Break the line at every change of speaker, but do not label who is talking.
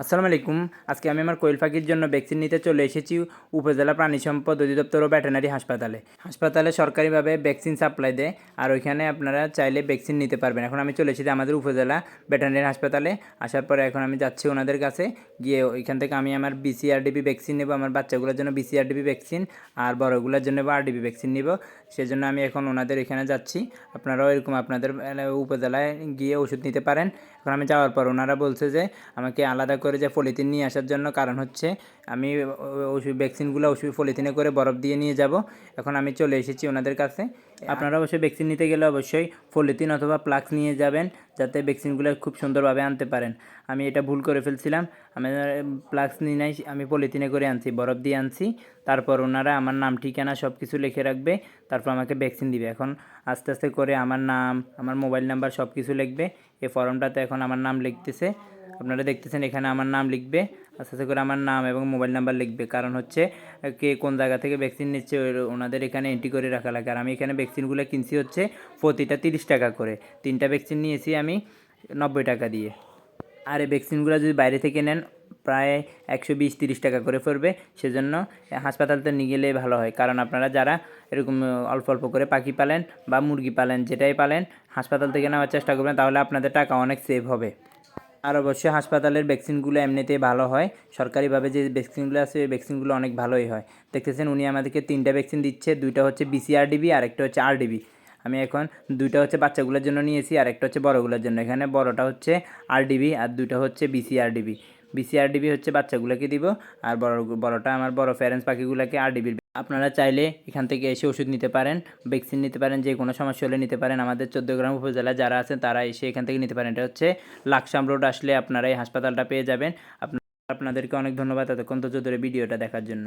আসসালামু আলাইকুম। আজকে আমি আমার কোয়েল পাখির জন্য ভ্যাকসিন নিতে চলে এসেছি উপজেলা প্রাণী সম্পদ অধিদপ্তর ও ভেটেনারি হাসপাতালে। হাসপাতালে সরকারিভাবে ভ্যাকসিন সাপ্লাই দেয় আর ওইখানে আপনারা চাইলে ভ্যাকসিন নিতে পারবেন। এখন আমি চলে এসেছি আমাদের উপজেলা ভেটেনারি হাসপাতালে। আসার পরে এখন আমি যাচ্ছি ওনাদের কাছে। গিয়ে ওইখান থেকে আমি আমার বিসিআরডিবি ভ্যাকসিন নেব, আমার বাচ্চাগুলোর জন্য বিসিআরডিবি ভ্যাকসিন আর বড়গুলোর জন্য আরডিবি ভ্যাকসিন নিব। সেজন্য আমি এখন ওনাদের এখানে যাচ্ছি। আপনারাও এরকম আপনাদের উপজেলায় গিয়ে ওষুধ নিতে পারেন। এখন আমি যাওয়ার পর ওনারা বলছে যে, আমাকে আলাদা করে যে পলিথিন নিয়ে আসার জন্য। কারণ হচ্ছে আমি ওষুধ ভ্যাকসিনগুলো ওষুধ পলিথিনে করে বরফ দিয়ে নিয়ে যাব। এখন আমি চলে এসেছি ওনাদের কাছে। আপনারা অবশ্যই ভ্যাকসিন নিতে গেলে অবশ্যই পলিথিন অথবা প্লাক্স নিয়ে যাবেন যাতে ভ্যাকসিনগুলো খুব সুন্দরভাবে আনতে পারেন। আমি এটা ভুল করে ফেলছিলাম। আমি প্লাক্স নিয়ে নাই আমি পলিথিনে করে আনছি বরফ দিয়ে আনছি। তারপর ওনারা আমার নাম ঠিকানা সব কিছু লিখে রাখবে। তারপর আমাকে ভ্যাকসিন দিবে। এখন আস্তে আস্তে করে আমার নাম আমার মোবাইল নাম্বার সব কিছু লিখবে। এই ফর্মটাতে এখন আমার নাম লিখতেছে। আপনারা দেখতেছেন এখানে আমার নাম লিখবে আস্তে আস্তে করে আমার নাম এবং মোবাইল নাম্বার লিখবে। কারণ হচ্ছে, কে কোন জায়গা থেকে ভ্যাকসিন নিচ্ছে ওনাদের এখানে এন্ট্রি করে রাখা লাগে। আর আমি এখানে ভ্যাকসিনগুলো কিনছি হচ্ছে প্রতিটা তিরিশ টাকা করে। তিনটা ভ্যাকসিন নিয়েছি আমি নব্বই টাকা দিয়ে। আর এই ভ্যাকসিনগুলো যদি বাইরে থেকে নেন, প্রায় একশো বিশ তিরিশ টাকা করে পড়বে। সেজন্য হাসপাতালতে নিয়ে গেলে ভালো হয়। কারণ আপনারা যারা এরকম অল্প অল্প করে পাখি পালেন বা মুরগি পালেন, যেটাই পালেন, হাসপাতাল থেকে নেওয়ার চেষ্টা করবেন, তাহলে আপনাদের টাকা অনেক সেভ হবে। আর অবশ্যই হাসপাতালের ভ্যাকসিনগুলো এমনিতেই ভালো হয়। সরকারিভাবে যে ভ্যাকসিনগুলো আছে, ওই ভ্যাকসিনগুলো অনেক ভালোই হয়। দেখতেছেন, উনি আমাদেরকে তিনটা ভ্যাকসিন দিচ্ছে। দুইটা হচ্ছে বিসিআরডিবি আর একটা হচ্ছে আরডিবি আমি এখন দুইটা হচ্ছে বাচ্চাগুলোর জন্য নিয়েছি আর একটা হচ্ছে বড়গুলোর জন্য। এখানে বড়টা হচ্ছে আরডিবি আর দুইটা হচ্ছে বিসিআরডিবি বিসিআরডিবি হচ্ছে বাচ্চাগুলোকে দিব আর বড়, বড়টা আমার বড় প্যারেন্টস পাখিগুলোকে আরডিবির আপনারা চাইলে এখান থেকে এসে ওষুধ নিতে পারেন ভ্যাকসিন নিতে পারেন, যে কোনো সমস্যা হলে নিতে পারেন। আমাদের চোদ্দগ্রাম উপজেলা উপজেলায় যারা আছেন, তারা এসে এখান থেকে নিতে পারেন। এটা হচ্ছে লাকসাম রোড আসলে আপনারা এই হাসপাতালটা পেয়ে যাবেন। আপনাদেরকে অনেক ধন্যবাদ এতক্ষণ তো ধরে ভিডিওটা দেখার জন্য।